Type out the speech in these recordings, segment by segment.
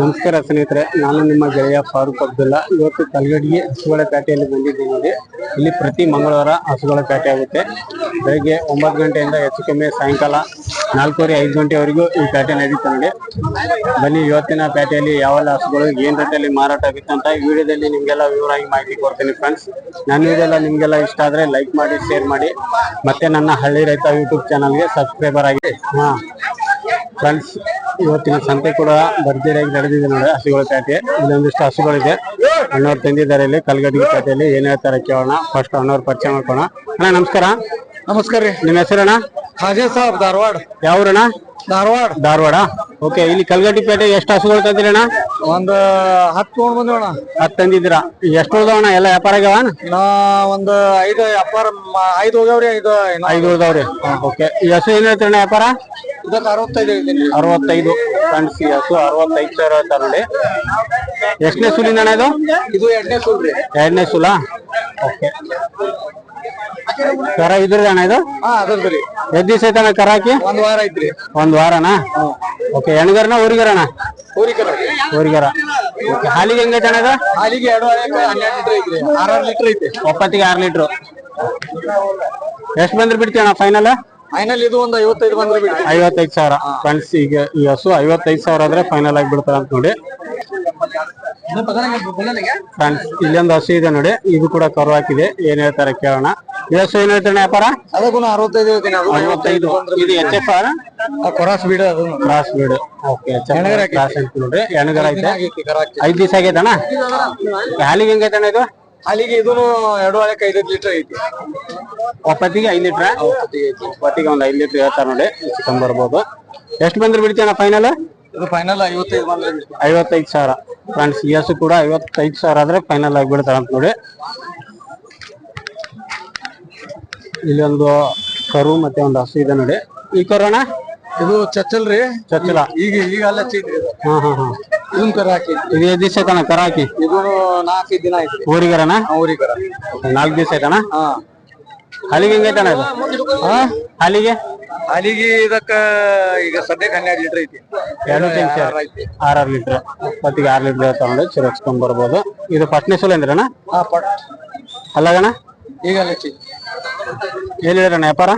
ನಮಸ್ಕಾರ ಸ್ನೇಹಿತರೆ, ನಾನು ನಿಮ್ಮ ಗೆಳೆಯ ಫಾರೂಕ್ ಅಬ್ದುಲ್ಲಾ. ಇವತ್ತು ಕಲ್ಗಡಿಗೆ ಹಸುಗಳ ಪೇಟೆಯಲ್ಲಿ ಬಂದಿದ್ದೀನಿ ನೋಡಿ. ಇಲ್ಲಿ ಪ್ರತಿ ಮಂಗಳವಾರ ಹಸುಗಳ ಪೇಟೆ ಆಗುತ್ತೆ. ಬೆಳಗ್ಗೆ ಒಂಬತ್ತು ಗಂಟೆಯಿಂದ ಹೆಚ್ಚು ಕಮ್ಮಿ ಸಾಯಂಕಾಲ ನಾಲ್ಕೂವರೆ ಐದು ಗಂಟೆವರೆಗೂ ಈ ಪೇಟೆ ನಡೀತಾ ನೋಡಿ. ಬನ್ನಿ, ಇವತ್ತಿನ ಪೇಟೆಯಲ್ಲಿ ಯಾವೆಲ್ಲ ಹಸುಗಳು, ಏನ್ ರೇಟಲ್ಲಿ ಮಾರಾಟ ಆಗುತ್ತೆ ಅಂತ ಈ ವಿಡಿಯೋದಲ್ಲಿ ನಿಮ್ಗೆಲ್ಲ ವಿವರವಾಗಿ ಮಾಹಿತಿ ಕೊಡ್ತೀನಿ ಫ್ರೆಂಡ್ಸ್ ನನ್ನ ವಿಡಿಯೋ ನಿಮ್ಗೆಲ್ಲ ಇಷ್ಟ ಆದ್ರೆ ಲೈಕ್ ಮಾಡಿ ಶೇರ್ ಮಾಡಿ. ಮತ್ತೆ ನನ್ನ ಹಳ್ಳಿ ರೈತ ಯೂಟ್ಯೂಬ್ ಚಾನಲ್ಗೆ ಸಬ್ಸ್ಕ್ರೈಬರ್ ಆಗಿ. ಹಾ. ಫ್ರೆಂಡ್ಸ್ ಇವತ್ತಿನ ಸಂತೆ ಕೂಡ ಭರ್ಜರಿಯಾಗಿ ನಡೆದಿದೆ ನೋಡಿ ಹಸುಗಳ ಪೇಟೆ ಇಲ್ಲೊಂದಿಷ್ಟು ಹಸುಗಳಿದೆ. ಅಣ್ಣವ್ರು ತಂದಿದ್ದಾರೆ ಇಲ್ಲಿ ಕಲ್ಗಡಿಗೆ ಪೇಟೆಯಲ್ಲಿ ಏನ್ ಹೇಳ್ತಾರೆ ಕೇಳೋಣ. ಫಸ್ಟ್ ಅಣ್ಣವ್ರು ಪರಿಚಯ ಮಾಡ್ಕೋಣ ಅಣ್ಣ, ನಮಸ್ಕಾರ. ನಮಸ್ಕಾರ ರೀ. ನಿಮ್ಮ ಹೆಸರಣ್ಣ? ಹಾಜೇ ಸಾಬ್ ಧಾರವಾಡ. ಯಾವ್ರಣ್ಣ? ಧಾರವಾಡ. ಧಾರವಾಡ. ಓಕೆ ಇಲ್ಲಿ ಕಲ್ಗಟ್ಟಿ ಪೇಟೆ ಎಷ್ಟು ಹಸುಗಳು ತಂದಿರಣ್ಣ? ಒಂದ್ ಹತ್ತು ತೊಗೊಂಡ್ ಅಣ್ಣ ಹತ್ತು ತಂದಿದ್ದೀರಾ. ಎಷ್ಟು ಉಳ್ದವಣ್ಣ? ಎಲ್ಲ ವ್ಯಾಪಾರ ಆಗ್ಯಾವ? ನಾ ಒಂದ್ ಐದು ವ್ಯಾಪಾರ ಐದು ಹೋಗ್ಯಾವ್ರಿ ಐದು ಐದು ಉಳ್ದವ್ರಿ. ಓಕೆ ಈ ಹಸು ಏನ್ ಹೇಳ್ತೀರಣ್ಣ ವ್ಯಾಪಾರ? ಇದಕ್ಕೆ ಅರವತ್ತೈದು ಹೇಳ್ತೀನಿ. ಅರವತ್ತೈದು ಫ್ರೆಂಡ್ಸ್ ಹಸು ಅರವತ್ತೈದು ಸಾವಿರ ಹೇಳ್ತಾರೆ ನೋಡಿ. ಎಷ್ಟನೇ ಸುಲಿನ ಅಣ್ಣ ಇದು? ಇದು ಎರಡನೇ ಸುಲ್ರಿ ಎರಡನೇ ಸುಲ? ಓಕೆ. ಕರ ಇದ್ರಿ ಅಣ್ಣ ಇದು? ಹಾ ಅದ್ರದ್ದು ರೀ. ಎಷ್ಟ್ ದಿವಸ ಐತಣ್ಣ ಕರ ಹಾಕಿ? ಒಂದ್ ವಾರ ಐತ್ರಿ. ಒಂದ್ ವಾರನಾ? ಓಕೆ ಎಣ್ಗರ್ನ ಊರಿಗರಣ ಅಣ್ಣ ಊರಿಗರ. ಓಕೆ ಹಾಲಿಗೆ ಹೆಂಗೈತೆ ಅಣ್ಣ ಇದು? ಹಾಲಿಗೆ ಎರಡು ವಾರಕ್ಕೆ ಹನ್ನೆರಡು ಲೀಟರ್ ಐತ್ರಿ. ಆರಾರು ಲೀಟರ್ ಐತಿ ಒಪ್ಪತ್ತಿಗೆ ಆರ್ ಲೀಟ್ರು. ಎಷ್ಟ್ ಬಂದ್ರೆ ಬಿಡ್ತೀವಿ ಅಣ್ಣ ಫೈನಲ್ ಫೈನಲ್ ಇದು ಒಂದು ಐವತ್ತೈದು ಬಂದ್ರೆ ಬಿಡಿ ಐವತ್ತೈದು ಸಾವಿರ. ಫ್ರೆಂಡ್ಸ್ ಈಗ ಈ ಹಸು ಐವತ್ತೈದು ಸಾವಿರ ಆದ್ರೆ ಫೈನಲ್ ಆಗಿ ಬಿಡ್ತಾರೆ ಅಂತ ನೋಡಿ. ಫ್ರೆಂಡ್ಸ್ ಇಲ್ಲೊಂದು ಹಸು ಇದೆ ನೋಡಿ. ಇದು ಕೂಡ ಕರು ಹಾಕಿದೆ. ಏನ್ ಹೇಳ್ತಾರೆ ಕೇಳೋಣ. ಈ ಹಸು ಏನ್ ಹೇಳ್ತಾನೆ ವ್ಯಾಪಾರ? ಅದಕ್ಕೂ ಅರವತ್ತೈದು ಐವತ್ತೈದು ಇದು ಎಚ್ ಎಫ್ ಆರ್ ಕೊರಾಸ್ ಬಿಡ ಅದು. Cross breed. ಓಕೆ ಕ್ರಾಸ್ ಅಂತ ನೋಡ್ರಿ ಎಣಗರ ಐತೆ. ಐದ್ ದಿವಸ ಆಗೈತಣ್ಣ ಹಾಲಿಗೆ ಹೆಂಗೈತಣ್ಣ ಇದು? ಹಾಲಿಗೆ ಇದು ಎರಡು ವಾರಕ್ಕೆ ಐದೈದು ಲೀಟರ್ ಐತಿ. ಒಪ್ಪತ್ತಿಗೆ ಐದು ಲೀಟ್ರ ಒಪ್ಪತ್ತಿಗೆ ಒಂದು ಐದು ಲೀಟರ್ ಹೇಳ್ತಾರೆ ನೋಡಿ ಚಿಕನ್ ಬರ್ಬೋದು ಎಷ್ಟು ಬಂದ್ರೆ ಬಿಡ್ತೀನ ಫೈನಲ್ ಇದು ಫೈನಲ್ ಐವತ್ತೈದು ಬಂದ್ರೆ ಐವತ್ತೈದು ಸಾವಿರ. ಫ್ರೆಂಡ್ಸ್ ಹಸು ಕೂಡ ಐವತ್ತೈದು ಸಾವಿರ ಆದ್ರೆ ಫೈನಲ್ ಆಗಿ ಬಿಡ್ತಾರೆ ಅಂತ ನೋಡಿ. ಇಲ್ಲೊಂದು ಕರು ಮತ್ತೆ ಒಂದು ಹಸು ಇದೆ ನೋಡಿ. ಈ ಕರೋಣ ಇದು ಚಚ್ಚಲ್ರಿ. ಚಚ್ಚಲ. ಈಗ ಈಗ ಅಲ್ಲ ಇದು. ಹಾ ಹಾ ಹಾ. ಇದನ್ ಕರ ಹಾಕಿ. ಇದು ಎಷ್ಟ್ ದಿವಸ ಐತಣ್ಣ ಕರ ಹಾಕಿ? ಇದು ನಾಲ್ಕೈದು ದಿನ ಐತಿ ಊರಿಗರಣ ಅವ್ರಿಗೆ ಕರ ನಾಲ್ಕು ದಿವಸ ಐತಣ್ಣ ಹಾ. ಹಾಲಿಗೆ ಹೆಂಗೈತಣ್ಣ ಇದು? ಹಾ? ಹಾಲಿಗೆ ಅಲ್ಲಿಗೆ ಇದಕ್ಕ ಈಗ ಸದ್ಯಕ್ಕೆ ಹನ್ನೆರಡು ಲೀಟರ್ ಐತಿ. ಎರಡು ಆರ್ ಐತಿ. ಆರಾರು ಲೀಟ್ರ್. ಇಪ್ಪತ್ತಿಗೆ ಆರು ಲೀಟ್ರ್ ತಗೊಂಡು ಚಿರಕ್ಸ್ಕೊಂಡ್ ಬರ್ಬೋದು. ಇದು ಪಟ್ನೆ ಸೂಲ್ ಅಂದ್ರಣ ಅಲ್ಲಾಗಣ? ಈಗ ಏನ್ ಹೇಳಿರಣ್ಣ ವ್ಯಾಪಾರ?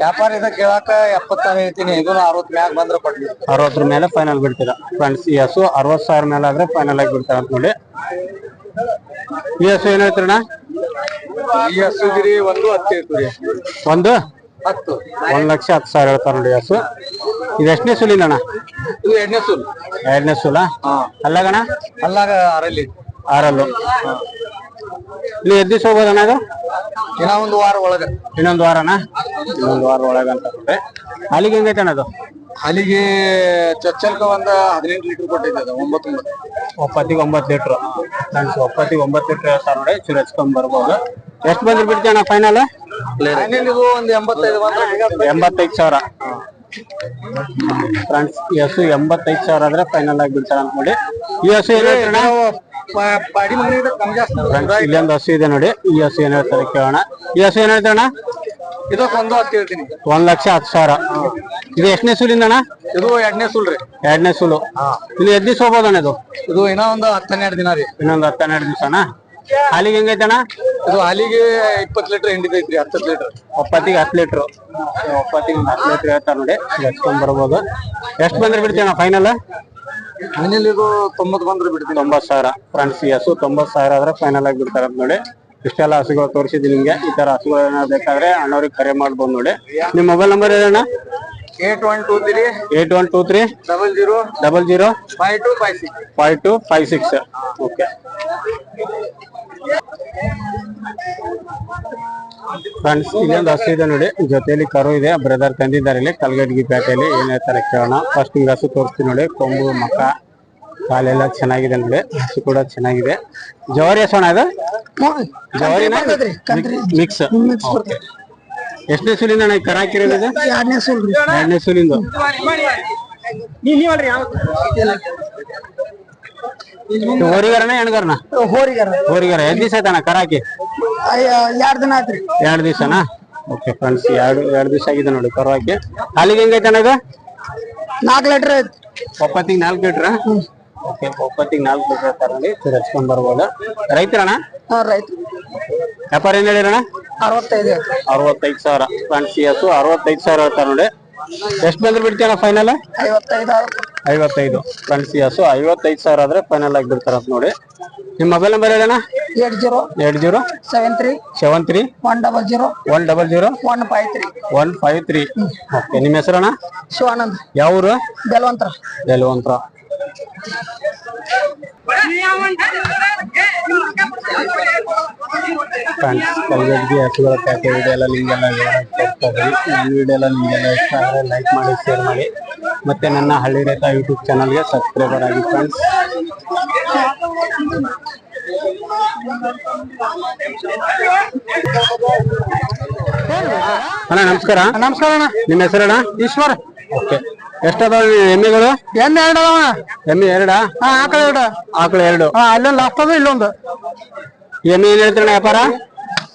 ವ್ಯಾಪಾರ ಇದ ಕೇಳಾಕ ಎಪ್ಪತ್ತಾರು ಹೇಳ್ತೀನಿ. ಇದು ಅರವತ್ ಮ್ಯಾಗ ಬಂದ್ರ ಪಟ್ಲಿ ಅರವತ್ತರ ಮೇಲೆ ಫೈನಲ್ ಬಿಡ್ತೀರಾ? ಫ್ರೆಂಡ್ಸ್ ಈ ಹಸು ಅರವತ್ ಸಾವಿರ ಮೇಲೆ ಆದ್ರೆ ಫೈನಲ್ ಆಗಿ ಬಿಡ್ತಾರ ಅಂತ ನೋಡಿ. ಈ ಹಸು ಏನ್ ಹೇಳ್ತೀರಣ್ಣ? ಈ ಹಸುಗಿರಿ ಒಂದು ಹತ್ತು ಹೇಳ್ತೀರಿ. ಒಂದು? ಹತ್ತು. ಒಂದ್ ಲಕ್ಷ ಹತ್ತು ಸಾವಿರ ಹೇಳ್ತಾರ ನೋಡಿ ಹಸು ಇದು ಎಷ್ಟನೇ ಸುಲಿನಣ್ಣ? ಇದು ಎರಡನೇ ಸುಲ್. ಎರಡನೇ ಸುಲ? ಹಾ. ಅಲ್ಲಾಗಣ ಅಲ್ಲಾಗ ಅರಲ್ಲಿ ಆರಲ್ಲು. ಇಲ್ಲಿ ಎದ್ದು ದಿವಸ ಹೋಗೋದಣ್ಣ ಇದು? ಇನ್ನ ಒಂದು ವಾರ ಒಳಗ. ಇನ್ನೊಂದು ವಾರನಾ? ಇನ್ನೊಂದು ವಾರ ಒಳಗೆ ಅಂತ ಅಂದ್ರೆ ಅಲ್ಲಿಗೆ ಹೆಂಗೈತೆ ಅಣ್ಣ ಅದು? ಅಲ್ಲಿಗೆ ಚಚ್ಚಲ್ಕ ಒಂದು ಹದಿನೆಂಟು ಲೀಟರ್ ಕೊಟ್ಟಿದ್ದೆ ಅದು ಒಂಬತ್ತು ಒಂಬತ್ತು ಒಪ್ಪತ್ತಿಗೆ ಒಂಬತ್ತು ಲೀಟ್ರ್. ಫ್ರೆಂಡ್ಸ್ ಒಪ್ಪತ್ತಿಗೆ ಒಂಬತ್ತು ಲೀಟ್ರ್ ಹೇಳ್ತಾರೆ ನೋಡಿ ಚೂರು ಹಚ್ಕೊಂಡ್ ಬರ್ಬೋದು. ಎಷ್ಟು ಬಂದ್ರೆ ಬಿಡ್ತೀಯಣ್ಣ ಫೈನಲ್ ಫೈನಲ್ ಇದು ಒಂದ್ ಎಂಬತ್ತೈದು ಎಂಬತ್ತೈದು ಸಾವಿರ. ಫ್ರೆಂಡ್ಸ್ ಈ ಹಸು ಎಂಬತ್ತೈದು ಸಾವಿರ ಆದ್ರೆ ಫೈನಲ್ ಆಗಿ ಬಿಡ್ತಾರ ಅಂತ ನೋಡಿ ಈ ಹಸು ಏನ್ ಹೇಳ್ತಾರಣ್ಣ ಪ- ಪಾಡಿ ಮನೆ ಕಮ್ಮಿ ಜಾಸ್ತಿ ಫ್ರೆಂಡ್ಸ್ ಇಲ್ಲೊಂದು ಹಸು ಇದೆ ನೋಡಿ. ಈ ಹಸು ಏನ್ ಹೇಳ್ತಾರೆ ಕೇಳೋಣ. ಈ ಹಸು ಏನ್ ಹೇಳ್ತಾರಣ್ಣ ಇದಕ್ಕೆ ಒಂದು ಹತ್ತು ಹೇಳ್ತೀನಿ. ಒಂದ್ ಲಕ್ಷ ಹತ್ತು ಸಾವಿರ. ಇದು ಎಷ್ಟನೇ ಸುಲಿಂದ ಅಣ್ಣ? ಇದು ಎರಡನೇ ಸುಲ್ ರೀ. ಎರಡನೇ ಸುಲು. ಎದ್ದು ದಿವಸ ಹೋಗ್ಬೋದಣ್ಣ ಇದು? ಇದು ಏನೋ ಒಂದು ಹತ್ತು ಹನ್ನೆರಡು ದಿನ ರೀ. ಇನ್ನೊಂದು ಹತ್ತು ಹನ್ನೆರಡು ದಿವಸನ ಹಾಲಿಗೆ ಹೆಂಗೈತಣ್ಣ ಇದು ಹಾಲಿಗೆ ಇಪ್ಪತ್ತು ಲೀಟರ್ ಹಿಂಡಿದೈತ್ರಿ ಹತ್ತು ಲೀಟರ್. ಒಪ್ಪತ್ತಿಗೆ ಹತ್ತು ಲೀಟರ್. ಒಪ್ಪತ್ತಿಗೆ ಹತ್ತು ಲೀಟರ್ ಹೇಳ್ತಾರೆ ನೋಡಿ. ಹಚ್ಕೊಂಡ್ ಬರ್ಬೋದು. ಎಷ್ಟು ಬಂದ್ರೆ ಫೈನಲ್ ಫೈನಲ್ ಇದು ತೊಂಬತ್ ಬಂದ್ರೆ ಬಿಡ್ತೀನಿ. ತೊಂಬತ್ತು ಸಾವಿರ. ಫ್ರೆಂಡ್ಸ್ ಹಸು ತೊಂಬತ್ತು ಸಾವಿರ ಆದ್ರೆ ಫೈನಲ್ ಆಗಿ ಬಿಡ್ತಾರೆ ನೋಡಿ. ಇಷ್ಟೆಲ್ಲ ಹಸುಗಳು ತೋರಿಸಿದ್ದೀನಿ ನಿಮ್ಗೆ. ಈ ತರ ಹಸುಗಳು ಏನಾದ್ರು ಬೇಕಾದ್ರೆ ಅಣ್ಣವ್ರಿಗೆ ಕರೆ ಮಾಡ್ಬೋದು ನೋಡಿ. ನಿಮ್ ಮೊಬೈಲ್ ನಂಬರ್ ಏನಣ್ಣ eight one two three eight one two three double zero double zero five two five six five two five six okay friends ಇನ್ನೊಂದು ಹಸು ಇದೆ ನೋಡಿ. ಜೊತೆಯಲ್ಲಿ ಕರು ಇದೆ. ಬ್ರದರ್ ತಂದಿದ್ದಾರೆ ಇಲ್ಲಿ. ಕಲ್ಗಡ್ಗಿ ಪೇಟೆಯಲ್ಲಿ ಏನೇ ಹೇಳ್ತಾರೆ ಕೇಳೋಣ. ಫಸ್ಟ್ ನಿಮ್ಗೆ ಹಸು ತೋರಿಸ್ತೀನಿ ನೋಡಿ. ಕೊಂಬು ಮಕ ಕಾಲೆಲ್ಲ ಚೆನ್ನಾಗಿದೆ ನೋಡಿ. ಹಸು ಕೂಡ ಚೆನ್ನಾಗಿದೆ. ಜವಾರಿ ಹಸೋಣ ಅದು? ಜವಾರಿ ಮಿಕ್ಸ್ ಎಷ್ಟನೇ ಸುಲಿಂದ ಅಣ್ಣ ಕರ ಹಾಕಿರೋದು? ಎರಡನೇ ಸುಲ್ ಎರಡನೇ ಸುಲಿಂದು. ಹೋರಿಗಾರನ ಹೆಣ್ಗಾರನ? ಹೋರಿಗಾರ. ಹೋರಿಗಾರ. ಎಷ್ಟ್ ದಿವಸ ಆಯ್ತಣ್ಣ ಕರಾಕಿ ಎರಡ್ ದಿನ ಆಯ್ತ್ರಿ. ಎರಡು ದಿವಸನಾ? ಓಕೆ ಫ್ರೆಂಡ್ಸ್ ಎರಡು ಎರಡು ದಿವಸ ಆಗಿದೆ ನೋಡಿ ಕರು ಹಾಕಿ. ಹಾಲಿಗೆ ಹೆಂಗೈತೆ ಅಣ್ಣ ಇದು? ನಾಲ್ಕು ಲೀಟ್ರ್ ಐತಿ ಒಪ್ಪತ್ತಿಗೆ ನಾಲ್ಕು ಲೀಟ್ರ? ಓಕೆ ಒಪ್ಪತ್ತಿಗೆ ನಾಲ್ಕು ಲೀಟ್ರ್ ತರಲಿ ತಿರ್ಸ್ಕೊಂಡ್ ಬರ್ಬೋದು. ರೈತರಣ್ಣ? ವ್ಯಾಪಾರ ಏನ್ ಹೇಳಿರಣ್ಣ? ಅರವತ್ತೈದು. ಸಾವಿರ. ಫ್ರೆಂಡ್ಸ್ ಎಸ್ ಅರವತ್ತೈದು ಸಾವಿರ ಹೇಳ್ತಾರೆ ನೋಡಿ. ಎಷ್ಟು ಬಂದ್ರೆ ಬಿಡ್ತೀನ ಫೈನಲ್ ಐವತ್ತೈದು ಐವತ್ತೈದು. ಸಿ ಎಸ್ ಐವತ್ತೈದು ಸಾವಿರ ಆದ್ರೆ ಫೈನಲ್ ಆಗಿ ಬಿಡ್ತಾರ ನೋಡಿ. ನಿಮ್ಮ mobile number ಹೇಳಣ್ಣ? Eight zero eight zero seven three seven three one double zero one double zero one five three. One five three. Okay ನಿಮ್ಮ ಹೆಸರಣ್ಣ? ಶಿವಾನಂದ್. ಯಾವ ಊರು? ಬೆಲ್ವಂತರ. ಕಲ್ಗಡ್ಗಿ ಹಸುಗಳ ಪ್ಯಾಕೆ ವಿಡಿಯೋ ಎಲ್ಲ ನಿಮಗೆಲ್ಲ ವಿವರ ಕೊಡ್ತಾ ಇದ್ದೀವಿ ನನ್ನ ವಿಡಿಯೋ ಎಲ್ಲ ನಿಮಗೆಲ್ಲ ಇಷ್ಟ ಆದರೆ ಲೈಕ್ ಮಾಡಿ ಶೇರ್ ಮಾಡಿ. ಮತ್ತೆ ನನ್ನ ಹಳ್ಳಿ ರೇಖಾ ಯೂಟ್ಯೂಬ್ ಚಾನಲ್ಗೆ ಸಬ್ಸ್ಕ್ರೈಬರ್ ಆಗಿ ಫ್ರೆಂಡ್ಸ್ ಅಣ್ಣ ನಮಸ್ಕಾರ. ನಮಸ್ಕಾರ ಅಣ್ಣ. ನಿಮ್ಮ ಹೆಸರಣ್ಣ ಈಶ್ವರ್. ಓಕೆ. ಎಷ್ಟದಾವ ಎಮ್ಮೆಗಳು? ಎಮ್ಮೆ ಎರಡು ಎಮ್ಮೆ ಎರಡಾ? ಹಾ ಆಕಳ ಎರಡು. ಆಕಳು ಎರಡು. ಹಾ ಅಲ್ಲೊಂದು ಲಾಸ್ಟ್ ಅದ ಇಲ್ಲೊಂದು. ಎಮ್ಮೆ ಏನ್ ಹೇಳ್ತೀರಣ್ಣ ವ್ಯಾಪಾರ?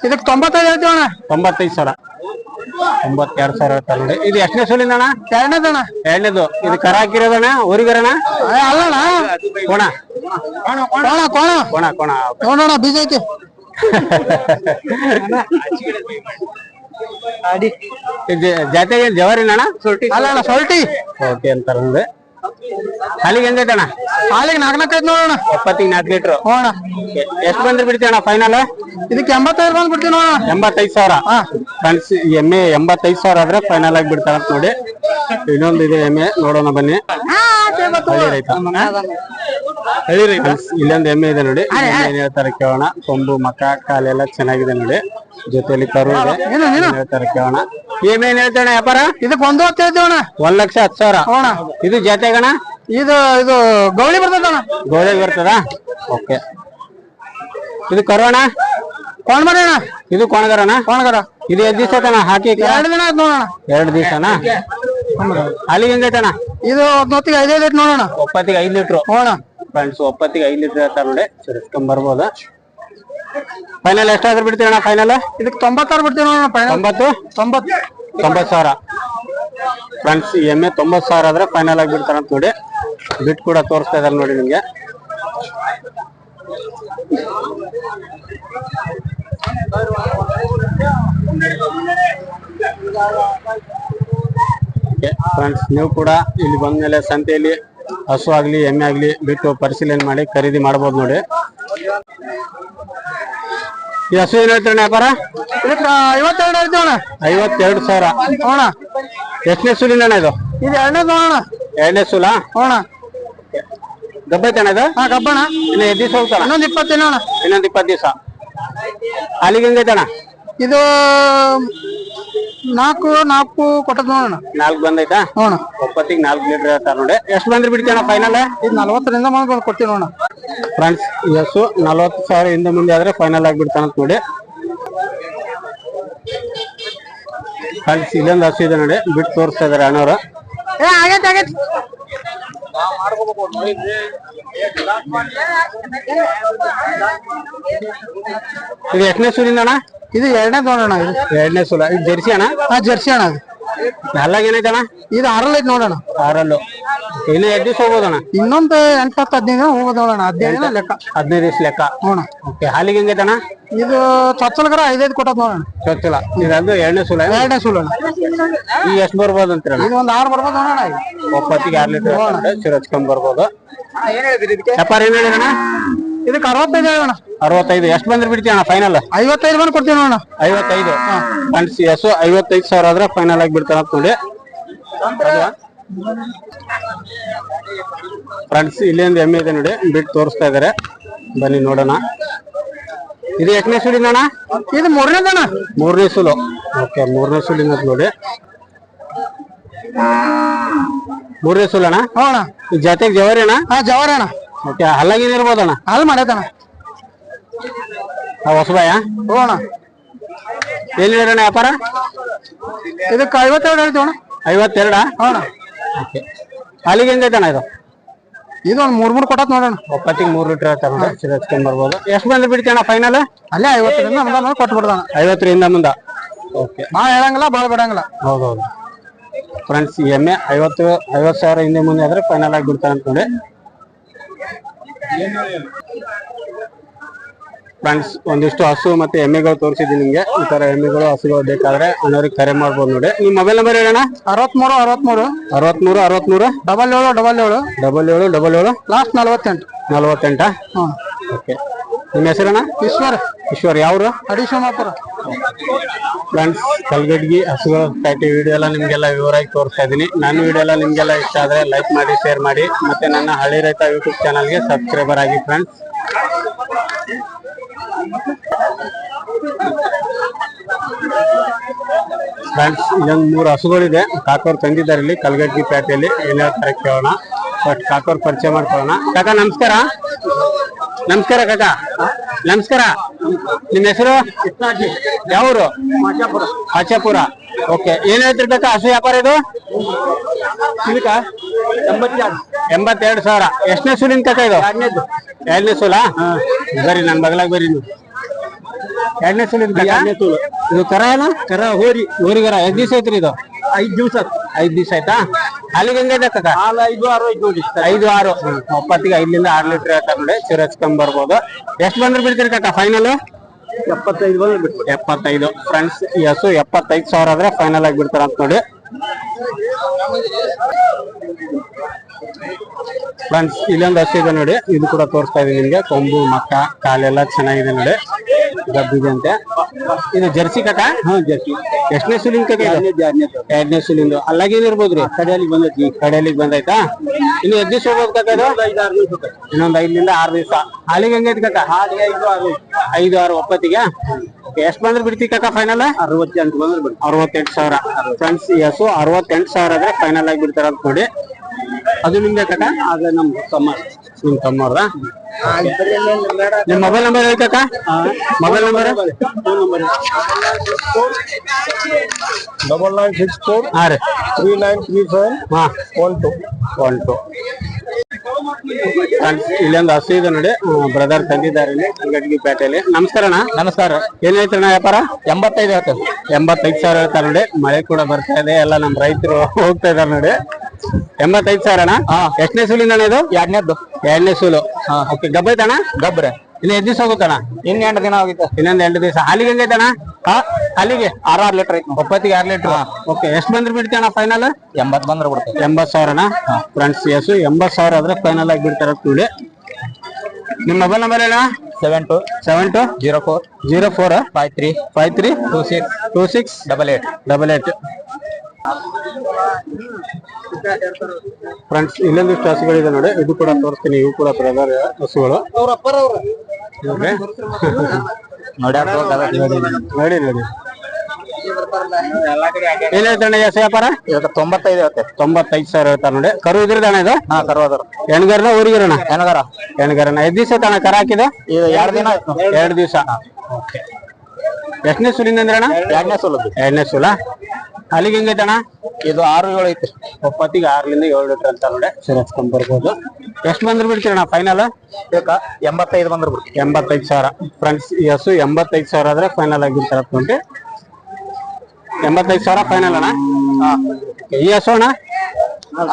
ಇದಕ್ ತೊಂಬತ್ತೈದು ಹೇಳ್ತೀವಿ ಅಣ್ಣ. ತೊಂಬತ್ತೈದು ಸಾವಿರ. ತೊಂಬತ್ತೆರಡು ಸಾವಿರ ಹೇಳ್ತಾರೆ ನೋಡಿ. ಇದು ಎಷ್ಟನೇ ಸೋಲಿಂದ ಅಣ್ಣ? ಎರಡನೇದು ಅಣ್ಣ. ಎರಡನೇದು. ಇದು ಕರ ಹಾಕಿರೋದಣ್ಣ ಊರಿಗರಣ ಅಲ್ಲಣ್ಣ. ಕೋಣ. ಕೋಣ ಕೋಣ. ಕೋಣ ಕೋಣ. ನೋಡೋಣ ಬೀಜ ಐತಿ. ಜಾತಿಗೆ ಜವಾರಿನ ಅಣ್ಣ ಸೊಲ್ಟಿ ಅಲ್ಲ ಸೊಲ್ಟಿ ಓಕೆ ಅಂತಾರ ಹಾಲಿಗೆ ಹೆಂಗೈತೆ ಅಣ್ಣ ಹಾಲಿಗೆ ನಾಲ್ಕು ನಾಲ್ಕು ಐತಿ ನೋಡೋಣ. ಎಪ್ಪತ್ತಿಗೆ ನಾಲ್ಕು ಲೀಟ್ರ್ ಹೋಣ ಎಷ್ಟು ಬಂದ್ರೆ ಬಿಡ್ತೀವಿ ಅಣ್ಣ ಫೈನಲ್ ಇದಕ್ಕೆ ಎಂಬತ್ತೈದು ಬಂದು ಬಿಡ್ತೀವಿ ನೋಡೋಣ. ಎಂಬತ್ತೈದು ಸಾವಿರ. ಫ್ರೆಂಡ್ಸ್ ಎಮ್ಮೆ ಎಂಬತ್ತೈದು ಸಾವಿರ ಆದ್ರೆ ಫೈನಲ್ ಆಗಿ ಬಿಡ್ತಾರ ನೋಡಿ. ಇನ್ನೊಂದು ಇದೆ ಎಮ್ಮೆ ನೋಡೋಣ ಬನ್ನಿ. ಹಳ್ಳಿ ರೈತ. ಇಲ್ಲೊಂದು ಎಮ್ಮೆ ಇದೆ ನೋಡಿ. ಏನ್ ಹೇಳ್ತಾರೆ ಕೇಳೋಣ. ಕೊಂಬು ಮಕ ಕಾಲೆಲ್ಲ ಚೆನ್ನಾಗಿದೆ ನೋಡಿ. ಜೊತೆಯಲ್ಲಿ ಕರು ಇದೆ. ಹೇಳ್ತಾರೆ ಕೇಳೋಣ. ಏಮೇನ್ ಎಮ್ಮೆ ಏನ್ ಹೇಳ್ತಾನೆ ವ್ಯಾಪಾರ? ಇದಕ್ಕೆ ಒಂದು ಹತ್ತು ಹೇಳ್ತೀವಿ ಅಣ್ಣ ಒಂದ್ ಲಕ್ಷ ಹತ್ತು ಸಾವಿರ. ಇದು ಜಾತಿಗಣ ಇದು ಇದು ಗೌಳಿ ಬರ್ತದ ಗೌಳಿ ಗೋಳಿಗೆ ಬರ್ತದ? ಓಕೆ ಇದು ಕರೋಣ? ಕೋಣ ಮರಿ ಅಣ್ಣ ಇದು ಕೊಣಗರಣ ಕೊಣಗರ. ಇದು ಎಷ್ಟ್ ದಿವಸ ತಾನ ಹಾಕಿ ಎರಡು ದಿನ ಆಯ್ತು ನೋಡೋಣ. ಎರಡು ದಿವಸನ? ಹಾಲಿಗೆ ಹೆಂಗೈತಣ್ಣ ಇದು ಹೊತ್ತಿಗೆ ಐದೈದು ಲೀಟ್ರ್ ನೋಡೋಣ. ಒಪ್ಪತ್ತಿಗೆ ಐದು ಲೀಟ್ರು. ನೋಡೋಣ. ಫ್ರೆಂಡ್ಸ್ ಒಪ್ಪತ್ತಿಗೆ ಐದು ಲೀಟರ್ ಹೇಳ್ತಾರೆ ನೋಡಿ. ಸುರಿಸ್ಕೊಂಡ್ ಬರ್ಬೋದ ಫೈನಲ್ ಎಷ್ಟಾದ್ರೂ ಅಣ್ಣ ಫೈನಲ್ ಇದಕ್ಕೆ ತೊಂಬತ್ತಾರು ಬಿಡ್ತೀವಿ ನೋಡೋಣ ಫೈನಲ್ ತೊಂಬತ್ತು? ತೊಂಬತ್ತು. ತೊಂಬತ್ತು ಸಾವಿರ. ಫ್ರೆಂಡ್ಸ್ ಎಂ ಎಮ್ಮೆ ತೊಂಬತ್ತು ಸಾವಿರ ಆದ್ರೆ ಫೈನಲ್ ಆಗಿ ಬಿಡ್ತಾರಂತ ನೋಡಿ. ಬಿಟ್ ಕೂಡ ತೋರಿಸ್ತಾ ಇದಾರೆ ನೋಡಿ ನಿಮ್ಗೆ. ಫ್ರೆಂಡ್ಸ್ ನೀವು ಕೂಡ ಇಲ್ಲಿ ಬಂದ್ಮೇಲೆ ಸಂತೆಯಲ್ಲಿ ಹಸು ಆಗ್ಲಿ ಎಮ್ಮೆ ಆಗ್ಲಿ ಬಿಟ್ಟು ಪರಿಶೀಲನೆ ಮಾಡಿ ಖರೀದಿ ಮಾಡ್ಬೋದು ನೋಡಿ. ಈ ಹಸು ಏನ್ ವ್ಯಾಪಾರ? ಐವತ್ತೆರಡು ಐವತ್ತೆರಡು ಸಾವಿರ. ಎಷ್ಟನೇ ಸುಲಿನ ಇದು? ಇದು ಎರಡನೇದು ನೋಡೋಣ ಎರಡನೇ ಸುಲಾ? ಹೋಣ ಗಬ್ಬೈತಣ್ಣ ಇದು? ಹಾ ಕಬ್ಬಣ ಇನ್ನು ಎದ್ದು ದಿವಸ ಹೋಗ್ತಾನ ಇನ್ನೊಂದು ಇಪ್ಪತ್ತೇನು ಅಣ್ಣ. ಇನ್ನೊಂದು ಇಪ್ಪತ್ತು ದಿವಸ. ಅಲ್ಲಿಗೆ ಹೆಂಗೈತಣ್ಣ ಇದು ನಾಲ್ಕು ನಾಲ್ಕು ಕೊಟ್ಟದ್ ನೋಡೋಣ. ನಾಲ್ಕು ಬಂದೈತಾ? ನೋಣ ಒಪ್ಪತ್ತಿಗೆ ನಾಲ್ಕು ಲೀಟರ್ ಹೇಳ್ತಾರೆ ನೋಡಿ. ಎಷ್ಟು ಬಂದ್ರೆ ಬಿಡ್ತೀಯಣ್ಣ ಫೈನಲ್ ಇದು ನಲ್ವತ್ತರಿಂದ ಮಾಡ್ಕೊಂಡು ಬಂದು ಕೊಡ್ತೀವಿ ನೋಡೋಣ. ಫ್ರೆಂಡ್ಸ್ ಎಸ್ಸು ನಲ್ವತ್ತು ಸಾವಿರ ಹಿಂದೆ ಮುಂದೆ ಆದ್ರೆ ಫೈನಲ್ ಆಗಿ ಬಿಡ್ತಾನಂತ ನೋಡಿ. ಫ್ರೆಂಡ್ಸ್ ಇಲ್ಲೊಂದು ಹಸು ಇದೆ ನೋಡಿ ಬಿಟ್ಟು ತೋರಿಸ್ತಾ ಇದಾರೆ ಅಣ್ಣವ್ರು. ಏ ಆಗೈತೆ ಆಗೈತೆ. ಇದು ಎಷ್ಟನೇ ಸುಲಿಂದ ಅಣ್ಣ? ಇದು ಎರಡನೇ ನೋಡೋಣ ಇದು. ಎರಡನೇ ಸುಲ. ಇದು ಜರ್ಸಿ ಅಣ್ಣ? ಹಾ ಜರ್ಸಿ ಅಣ್ಣ ಅದು. ಏನೈತೆ ಅಣ್ಣ ಇದು ಆರಲ್ಲಿ ಐತಿ ನೋಡೋಣ ಆರಲ್ಲು. ಇನ್ನು ಎಷ್ಟು ದಿವಸ ಹೋಗೋದಣ್ಣ? ಇನ್ನೊಂದು ಎಂಟು ಹತ್ತು ಹದಿನೈದು ದಿನ ಹೋಗೋದು ನೋಡೋಣ ಹದಿನೈದು ದಿನ ಲೆಕ್ಕ. ಹದಿನೈದು ದಿವಸ ಲೆಕ್ಕ. ನೋಡೋಣ ಓಕೆ ಹಾಲಿಗೆ ಹೆಂಗೈತಣ್ಣ? ಇದು ಚೊಚ್ಚಲ್ಗರ ಐದೈದು ಕೊಟ್ಟದ್ ನೋಡೋಣ ಚೊಚ್ಚಲ. ಇದು ಎರಡನೇ ಸುಲ ಎರಡನೇ ಸುಲ ಈಗ ಎಷ್ಟು ಬರ್ಬೋದು ಅಂತ ಇದು ಒಂದು ಆರು ಬರ್ಬೋದು ನೋಡೋಣ ಒಪ್ಪತ್ತಿಗೆ ಆರು ಲೀಟರ್ ಸಿರಚ್ಕೊಂಡ್ ಬರ್ಬೋದು. ವ್ಯಾಪಾರ ಏನ್ ಹೇಳಿರಣ್ಣ ಇದಕ್ಕೆ ಅರವತ್ತೈದು ಹೇಳೋಣ. ಅರವತ್ತೈದು. ಎಷ್ಟು ಬಂದ್ರೆ ಬಿಡ್ತೀಯಣ್ಣ ಫೈನಲ್ ಐವತ್ತೈದು ಬಂದು ಕೊಡ್ತೀವಿ ನೋಡೋಣ ಐವತ್ತೈದು. ಫ್ರೆಂಡ್ಸ್ ಎಸ್ ಐವತ್ತೈದು ಸಾವಿರ ಆದ್ರೆ ಫೈನಲ್ ಆಗಿ ಬಿಡ್ತಾನೆ ಅಂತ ನೋಡಿ. ಫ್ರೆಂಡ್ಸ್ ಇಲ್ಲೊಂದು ಎಮ್ಮೆ ಇದೆ ನೋಡಿ ಬಿಟ್ಟು ತೋರಿಸ್ತಾ ಇದಾರೆ ಬನ್ನಿ ನೋಡೋಣ. ಇದು ಎಷ್ಟನೇ ಅಣ್ಣ? ಇದು ಮೂರನೇದಣ್ಣ ಮೂರನೇ ಸುಲು. ಓಕೆ ಮೂರನೇ ಸುಳಿನ ನೋಡಿ. ಮೂರನೇ ಸುಲು ಅಣ್ಣ? ಹೋಣ ಜಾತಿಗೆ ಜವಾರಿ ಅಣ್ಣ? ಹಾ ಜವಾರಿ ಅಣ್ಣ. ಓಕೆ ಹಲ್ಲಾಗಿನ ಇರ್ಬೋದಣ್ಣ ಹಲ್ ಮಾಡೈತಣ್ಣ ಆ ಹೊಸಬಾಯ? ಹೋಣ ಎಲ್ಲಿ ಹೇಳಿರಣ್ಣ ವ್ಯಾಪಾರ? ಇದಕ್ಕೆ ಐವತ್ತೆರಡು ಅಣ್ಣ. ಐವತ್ತೆರಡ? ಹೋಣ ಓಕೆ. ಹೆಂಗೈತಣ್ಣ ಇದು? ಇದು ಒಂದು ಮೂರ್ ಮೂರು ಕೊಟ್ಟತ್ ನೋಡೋಣ ಒಪ್ಪತ್ತಿಗೆ ಮೂರು ಲೀಟರ್ ಹೇಳ್ತಾರೆ ಹಚ್ಕೊಂಡ್ ಬರ್ಬೋದು. ಎಷ್ಟು ಬಂದ್ರೆ ಬಿಡ್ತೀಯಣ್ಣ ಫೈನಲ್ ಅಲ್ಲೇ ಐವತ್ತರಿಂದ ನೋಡಿ ಕೊಟ್ಟು ಬಿಡ್ದಾನ ಐವತ್ತರಿಂದ ಮುಂದ. ಓಕೆ. ಭಾಳ ಹೇಳಂಗಿಲ್ಲ ಭಾಳ ಬಿಡಂಗಿಲ್ಲ. ಹೌದೌದು. ಫ್ರೆಂಡ್ಸ್ ಎಮ್ಮೆ ಐವತ್ತು ಐವತ್ತು ಸಾವಿರ ಹಿಂದೆ ಮುಂದೆ ಆದ್ರೆ ಫೈನಲ್ ಆಗಿ ಬಿಡ್ತಾರೆ ಅಂತ ನೋಡಿ ಫ್ರೆಂಡ್ಸ್ ಒಂದಿಷ್ಟು ಹಸು ಮತ್ತೆ ಎಮ್ಮೆಗಳು ತೋರಿಸಿದ್ದೀನಿ ನಿಮಗೆ. ಈ ತರ ಎಮ್ಮೆಗಳು ಹಸುಗಳು ಬೇಕಾದ್ರೆ ಅಣ್ಣವ್ರಿಗೆ ಕರೆ ಮಾಡ್ಬೋದು ನೋಡಿ. ನಿಮ್ಮ ಮೊಬೈಲ್ ನಂಬರ್ ಹೇಳೋಣ ಅರವತ್ಮೂರು ಅರವತ್ಮೂರು. ಅರವತ್ಮೂರು ಅರವತ್ಮೂರು? ಡಬಲ್ ಏಳು ಡಬಲ್ ಏಳು. ಡಬಲ್ ಏಳು ಡಬಲ್ ಏಳು? ಲಾಸ್ಟ್ ನಲ್ವತ್ತೆಂಟು. ನಲವತ್ತೆಂಟಾ? ಓಕೆ. ನಿಮ್ಮ ಹೆಸರಣ್ಣ? ಈಶ್ವರ್. ಈಶ್ವರ್ ಯಾವ್ರು? ಅಡಿಶೋಮಾಪುರ ಫ್ರೆಂಡ್ಸ್ ಕಲ್ಗಡ್ಗಿ ಹಸುಗಳ ಪ್ಯಾಟಿ ವಿಡಿಯೋ ಎಲ್ಲ ನಿಮ್ಗೆಲ್ಲ ವಿವರಾಗಿ ತೋರಿಸ್ತಾ ಇದ್ದೀನಿ. ನನ್ನ ವಿಡಿಯೋ ಎಲ್ಲ ನಿಮ್ಗೆಲ್ಲ ಇಷ್ಟ ಆದ್ರೆ ಲೈಕ್ ಮಾಡಿ ಶೇರ್ ಮಾಡಿ. ಮತ್ತೆ ನನ್ನ ಹಳ್ಳಿ ರೈತ ಯೂಟ್ಯೂಬ್ ಚಾನಲ್ಗೆ ಸಬ್ಸ್ಕ್ರೈಬರ್ ಆಗಿ ಫ್ರೆಂಡ್ಸ್ ಫ್ರೆಂಡ್ಸ್ ಇಲ್ಲೊಂದು ಮೂರು ಹಸುಗಳಿದೆ. ಕಾಕೋರ್ ತಂದಿದ್ದಾರೆ ಇಲ್ಲಿ, ಕಲ್ಗಟ್ಟಿ ಎಲ್ಲ ಹೇಳ್ತಾರೆ ಕೇಳೋಣ. ಬಟ್ ಕಾಕೋರ್ ಪರಿಚಯ ಮಾಡ್ಕೊಳ್ಳೋಣ. ಕಾಕ, ನಮಸ್ಕಾರ. ನಮಸ್ಕಾರ ಕಾಕ. ನಮಸ್ಕಾರ. ನಿಮ್ಮ ಹೆಸರು? ಯಾವೂರು? ಆಚಾಪುರ ಓಕೆ. ಏನ್ ಹೇಳ್ತೀರಿ ಕಾಕ ಹಸು ವ್ಯಾಪಾರ ಇದು? ಎಂಬತ್ತೆರಡು ಸಾವಿರ. ಎಷ್ಟನೇ ಸೂಲಿನ ಕಾಕ ಇದು? ಎರಡನೇ ಸೂಲ. ಬರ್ರಿ ನನ್ ಬಗ್ಲಾಗ ಬರ್ರಿ ನೀವು. ಎರಡನೇ ಸೂಲಿನ ಇದು ಕರ ಏನ? ಕರ ಹೋರಿ. ಹೋರಿಗರ ಎಷ್ಟು ದಿವಸ ಐತ್ರಿ ಇದು? ಐದ್ ದಿವಸ ಐದು ದಿವಸ ಆಯ್ತಾ? ಅಲ್ಲಿಗೆ ಹೆಂಗೈತೆ ಕಾಕ? ಹಾಲು ಐದು ಆರು ಐದು ನೋಡಿ ಐದು ಆರು. ಒಪ್ಪತ್ತಿಗೆ ಐದರಿಂದ ಆರು ಲೀಟರ್ ಹೇಳ್ತಾರೆ ನೋಡಿ ಚಿರಚ್ಕೊಂಡ್ ಬರ್ಬೋದು. ಎಷ್ಟು ಬಂದ್ರೆ ಬಿಡ್ತೀರಿ ಕಾಕ ಫೈನಲ್ ಎಪ್ಪತ್ತೈದು ಬಂದ್ರೆ ಬಿಟ್ಟು ಎಪ್ಪತ್ತೈದು. ಫ್ರೆಂಡ್ಸ್ ಎಸ್ ಎಪ್ಪತ್ತೈದು ಸಾವಿರ ಆದ್ರೆ ಫೈನಲ್ ಆಗಿ ಬಿಡ್ತಾರ ಅಂತ ನೋಡಿ. ಫ್ರೆಂಡ್ಸ್ ಇಲ್ಲೊಂದು ಹಸು ಇದೆ ನೋಡಿ ಇದು ಕೂಡ ತೋರಿಸ್ತಾ ಇದೀನಿ ನಿಮ್ಗೆ. ಕೊಂಬು ಮಕ್ಕ ಕಾಲೆಲ್ಲ ಚೆನ್ನಾಗಿದೆ ನೋಡಿ. ಗಬ್ಬಿದೆ ಅಂತೆ. ಇದು ಜರ್ಸಿ ಕಟ ಹಾ ಜರ್ಸಿ. ಎಷ್ಟನೇ ಸುಲಿಂಗ್ ಕಟ ಎರಡನೇ ಸುಲಿಂದು ಅಲ್ಲಾಗೇನ್ ಇರ್ಬೋದ್ರಿ? ಕಡೆಯಲ್ಲಿ ಬಂದೈತಿ. ಕಡೆಯಲ್ಲಿ ಬಂದೈತಾ? ಇನ್ನು ಎದ್ದು ಹೋಗೋದು ಇದು? ಇನ್ನೊಂದ್ ಐದರಿಂದ ಆರು ದಿವಸ. ಹಾಲಿಗೆ ಹೆಂಗೈತಿ ಕಕ್ಕ ಹಾಲಿಗೆ ಐದು ಆರು. ಐದು ಆರು ಒಪ್ಪತ್ತಿಗೆ? ಎಷ್ಟ್ ಬಂದ್ರೆ ಬಿಡ್ತಿ ಕಕ್ಕ ಫೈನಲ್ ಅರವತ್ತೆಂಟು ಬಂದ್ರೆ ಬಿಡ್ತಿ ಅರವತ್ತೆಂಟು ಸಾವಿರ. ಫ್ರೆಂಡ್ಸ್ ಎಸ್ ಅರವತ್ತೆಂಟು ಸಾವಿರ ಆದ್ರೆ ಫೈನಲ್ ಆಗಿ ಬಿಡ್ತಾರ ಅಂತ ಕೊಡಿ ಅದು ನಿಮ್ಗೆ ಕಕ್ಕ ಅದೇ ನಮ್ ತಮ್ಮ ನಿಮ್ ತಮ್ಮವ್ರದ? ನಿಮ್ ಮೊಬೈಲ್ ನಂಬರ್ ಹೇಳಿ ಕಕ್ಕ mobile number double nine six four ಹಾ ರೀ. ತ್ರೀ ನೈನ್ ತ್ರೀ ಸೆವೆನ್ ಹಾ. ಒನ್ ಟು ಒನ್ ಟು ಇಲ್ಲೊಂದು ಹಸು ಇದೆ ನೋಡಿ. ಬ್ರದರ್ ತಂದಿದ್ದಾರೆ ಇಲ್ಲಿ ಗಡ್ಗಿ ಪೇಟೆಯಲ್ಲಿ. ನಮಸ್ಕಾರಣ್ಣ ನಮಸ್ಕಾರ. ಏನ್ ಅಣ್ಣ ವ್ಯಾಪಾರ? ಎಂಬತ್ತೈದು ಹೇಳ್ತಾರೆ ಎಂಬತ್ತೈದು ಸಾವಿರ ಹೇಳ್ತಾರೆ ನೋಡಿ. ಮಳೆ ಕೂಡ ಬರ್ತಾ ಇದೆ. ಎಲ್ಲ ನಮ್ಮ ರೈತರು ಹೋಗ್ತಾ ಇದಾರೆ ನೋಡಿ. ಎಂಬತ್ತೈದು ಸಾವಿರ ಅಣ್ಣ ಎಷ್ಟನೇ ಸೂಲಿಂದ ಅಣ್ಣ ಇದು? ಎರಡನೇದ್ದು. ಎರಡನೇ ಸೂಲು. ಓಕೆ ಗಬ್ಬ ಐತಣ್ಣ? ಗಬ್ಬ್ರೆ. ಇನ್ನು ಎಷ್ಟು ದಿವಸ ಹೋಗುತ್ತಣ್ಣ ಇನ್ನು ಎಂಟು ದಿನ ಹೋಗುತ್ತೆ. ಇನ್ನೊಂದು ಎಂಟು ದಿವಸ. ಹಾಲಿಗೆ ಹೆಂಗೈತಣ್ಣ ಹಾಲಿಗೆ ಆರು ಆರು ಲೀಟರ್ ಐತಿ. ಒಪ್ಪತ್ತಿಗೆ ಆರು ಲೀಟರ್ ಓಕೆ ಎಷ್ಟು ಬಂದ್ರೆ ಬಿಡ್ತೀಯಣ್ಣ ಫೈನಲ್ ಎಂಬತ್ ಬಂದ್ರೆ ಬಿಡ್ತಾರೆ ಎಂಬತ್ ಅಣ್ಣ ಫ್ರೆಂಡ್ಸ್ ಎಸ್ ಎಂಬತ್ತು ಸಾವಿರ ಆದ್ರೆ ಫೈನಲ್ ಆಗಿ ಬಿಡ್ತಾರ ಕೂಡಿ ನಿಮ್ಮ ಮೊಬೈಲ್ ನಂಬರ್ ಏನ seven two seven two zero four zero four five three five three two six two six double eight double eight friends ಇನ್ನೊಂದಿಷ್ಟು ಹಸುಗಳಿದೆ ನೋಡಿ. ಇದು ಕೂಡ ತೋರಿಸ್ತೀನಿ. ಇವು ಕೂಡ ಬ್ರದರ್ ಹಸುಗಳು. ನೋಡಿ ನೋಡಿ ಏನ್ ಹೇಳ್ತಾನೆ ಎಸ್ ವ್ಯಾಪಾರ? ಇವತ್ತು ತೊಂಬತ್ತೈದು ಹೇಳ್ತೆ. ತೊಂಬತ್ತೈದು ಸಾವಿರ ಹೇಳ್ತಾರ ನೋಡಿ. ಕರು ಇದು? ಹಾ ಕರ್ವಾದರು ಹೆಣ್ಗರ್ನ ಊರಿಗಿರಣ ಏನಗಾರ ಹೆಣ್ಗರನ. ಎದ್ ದಿವಸ ತನ ಕರ ಹಾಕಿದ? ಇದು ಎರಡು ದಿನ ಎರಡು ದಿವಸ. ಎಷ್ಟನೇ ಸುಲಿಂದ ಅಂದ್ರಣ್ಣ? ಎರಡನೇ ಸುಲ ಎರಡನೇ ಸುಲ. ಅಲ್ಲಿಗೆ ಹೆಂಗೈತಣ ಇದು ಆರು ಏಳು ಐತಿ. ಒಪ್ಪತ್ತಿಗೆ ಆರ್ಲಿಂದ ಏಳು ಲೀಟರ್ ಅಂತ ನೋಡಿ. ಸೇರಿಸ್ಕೊಂಡ್ ಬರ್ಬೋದು. ಎಷ್ಟು ಬಂದ್ರೆ ಬಿಡ್ತೀರಣ ಫೈನಲ್ ಎಂಬತ್ತೈದು ಬಂದ್ರೆ ಬಿಡ್ತೀವಿ. ಎಂಬತ್ತೈದು ಸಾವಿರ. ಫ್ರೆಂಡ್ಸ್ ಎಸ್ ಎಂಬತ್ತೈದು ಸಾವಿರ ಆದ್ರೆ ಫೈನಲ್ ಆಗಿರ್ತಾರ ನೋಡಿ ಎಂಬತ್ತೈದು ಸಾವಿರ ಫೈನಲ್ ಅಣ್ಣ? ಈ ಹಸು ಅಣ್ಣ?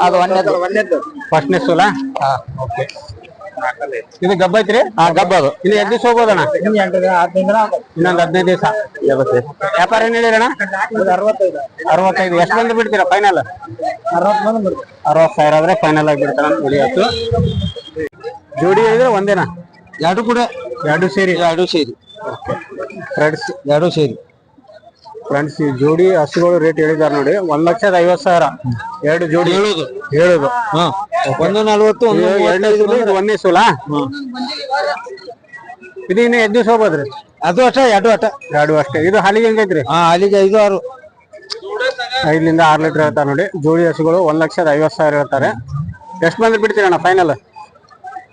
ಅದು ಒಂದೇ ಫಸ್ಟ್ ಫಸ್ಟ್ನೇ ಸೂಲ? ಓಕೆ ಇದು. ಗಬ್ಬ ಐತ್ರಿ? ಆ ಗಬ್ಬ ಅದು. ಇಲ್ಲಿ ಎರಡು ದಿವಸ ಹೋಗೋದಣ್ಣ? ಇನ್ನೊಂದು ಹದಿನೈದು ದಿವಸ. ವ್ಯಾಪಾರ ಏನ್ ಹೇಳಿರಣ ಅರವತ್ತೈದು. ಎಷ್ಟು ಬಂದು ಬಿಡ್ತೀರಾ ಫೈನಲ್ ಅರವತ್ತು ಸಾವಿರ ಆದ್ರೆ ಫೈನಲ್ ಆಗಿ ಬಿಡ್ತಾರ ಉಳಿಯತ್ತು ಜೋಡಿ ಹೇಳಿದ್ರೆ ಒಂದೇನಾ? ಎರಡು ಕೂಡ. ಎರಡು ಸೇರಿ. ಎರಡು ಸೇರಿ. ಫ್ರೆಂಡ್ಸ್ ಎರಡು ಸೇರಿ. ಫ್ರೆಂಡ್ಸ್ ಈ ಜೋಡಿ ಹಸುಗಳು ರೇಟ್ ಹೇಳಿದಾರೆ ನೋಡಿ. ಒಂದ್ ಲಕ್ಷದ ಐವತ್ ಸಾವಿರ. ಎರಡು ಜೋಡಿ. ಹೇಳುದು. ಹೇಳುದು. ಒಂದು ನಲ್ವತ್ತು ಒಂದು ಎರಡನೇ ಸೂಲು ಇದು ಒಂದನೇ ಸೂಲ? ಇದು ಇನ್ನು ಎದ್ದು ದಿವಸ ಹೋಗ್ಬೋದ್ರಿ ಅದು ಅಷ್ಟ ಎರಡು ಅಟ ಎರಡು ಅಷ್ಟೇ ಇದು ಹಾಲಿಗೆ ಹೆಂಗೈತ್ರಿ ಹಾ ಅಲ್ಲಿಗೆ ಐದು ಆರು. ಐದರಿಂದ ಆರು ಲೀಟರ್ ಹೇಳ್ತಾರೆ ನೋಡಿ. ಜೋಡಿ ಹಸುಗಳು ಒಂದ್ ಲಕ್ಷದ ಐವತ್ ಸಾವಿರ ಹೇಳ್ತಾರೆ. ಎಷ್ಟು ಬಂದ್ರೆ ಬಿಡ್ತೀರಣ್ಣ ಫೈನಲ್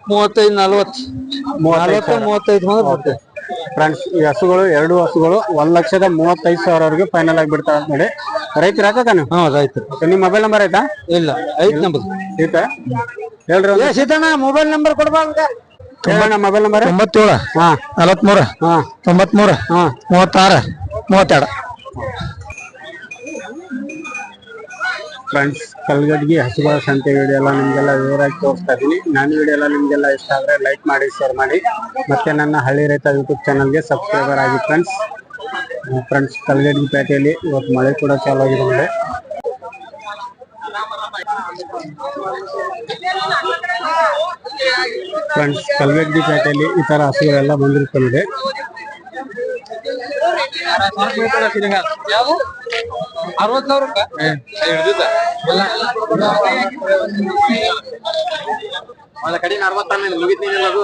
ಮೂವತ್ತೈದು ನಲ್ವತ್ತು. ಮೂವತ್ತೈದು ಮೂವತ್ತೈದು ಬಂದ್ರೆ ಫ್ರೆಂಡ್ಸ್ ಈ ಹಸುಗಳು ಎರಡು ಹಸುಗಳು ಒಂದ್ ಲಕ್ಷದ ಮೂವತ್ತೈದು ಸಾವಿರವರೆಗೆ ಫೈನಲ್ ಆಗಿ ಬಿಡ್ತಾರೆ ಅಂತ ನೋಡಿ ರೈತರ ಹಾಕ ನೀವು ಹಾ ರೈತರು ನಿಮ್ಮ ಮೊಬೈಲ್ ನಂಬರ್ ಆಯ್ತಾ? ಇಲ್ಲ ಐದು ನಂಬರ್. ಐತಾ ಹೇಳ್ರಿ ಒಂದು. ಸೀತಣ್ಣ ಮೊಬೈಲ್ ನಂಬರ್ ಕೊಡ್ಬಾರ್ದ ಮೊಬೈಲ್ ನಂಬರ್ ತೊಂಬತ್ತೇಳು ಹಾ. ನಲವತ್ಮೂರು ಹಾ. ತೊಂಬತ್ಮೂರು ಹಾ. ಮೂವತ್ತಾರು ಮೂವತ್ತೆರಡು. ಫ್ರೆಂಡ್ಸ್ ಕಲ್ಗಡ್ಗಿ ಹಸುಗಳ ಸಂತೆ ವಿಡಿಯೋ ಎಲ್ಲ ನಿಮ್ಗೆಲ್ಲ ವಿವರಾಗಿ ತೋರಿಸ್ತಾ ಇದ್ದೀನಿ. ನಾನು ವಿಡಿಯೋ ಎಲ್ಲ ನಿಮ್ಗೆಲ್ಲ ಇಷ್ಟ ಆದರೆ ಲೈಕ್ ಮಾಡಿ ಶೇರ್ ಮಾಡಿ. ಮತ್ತೆ ನನ್ನ ಹಳ್ಳಿ ರೈತ ಯೂಟ್ಯೂಬ್ ಚಾನಲ್ಗೆ ಸಬ್ಸ್ಕ್ರೈಬರ್ ಆಗಿ ಫ್ರೆಂಡ್ಸ್ ಫ್ರೆಂಡ್ಸ್ ಕಲ್ಗಡ್ಗಿ ಪೇಟೆಯಲ್ಲಿ ಇವತ್ತು ಮಳೆ ಕೂಡ ಚಾಲು ಆಗಿದೆ ಫ್ರೆಂಡ್ಸ್ ಕಲ್ಗಡ್ಗಿ ಪೇಟೆಯಲ್ಲಿ ಈ ಥರ ಹಸುಗಳೆಲ್ಲ ಬಂದಿರುತ್ತೆ ಅರವತ್ ಸಾವಿರ ಒಳ್ಳೆ ಕಡಿಮೆ ಅರವತ್ತಾನೆ ಮುಗಿತೀನಿ ಅದು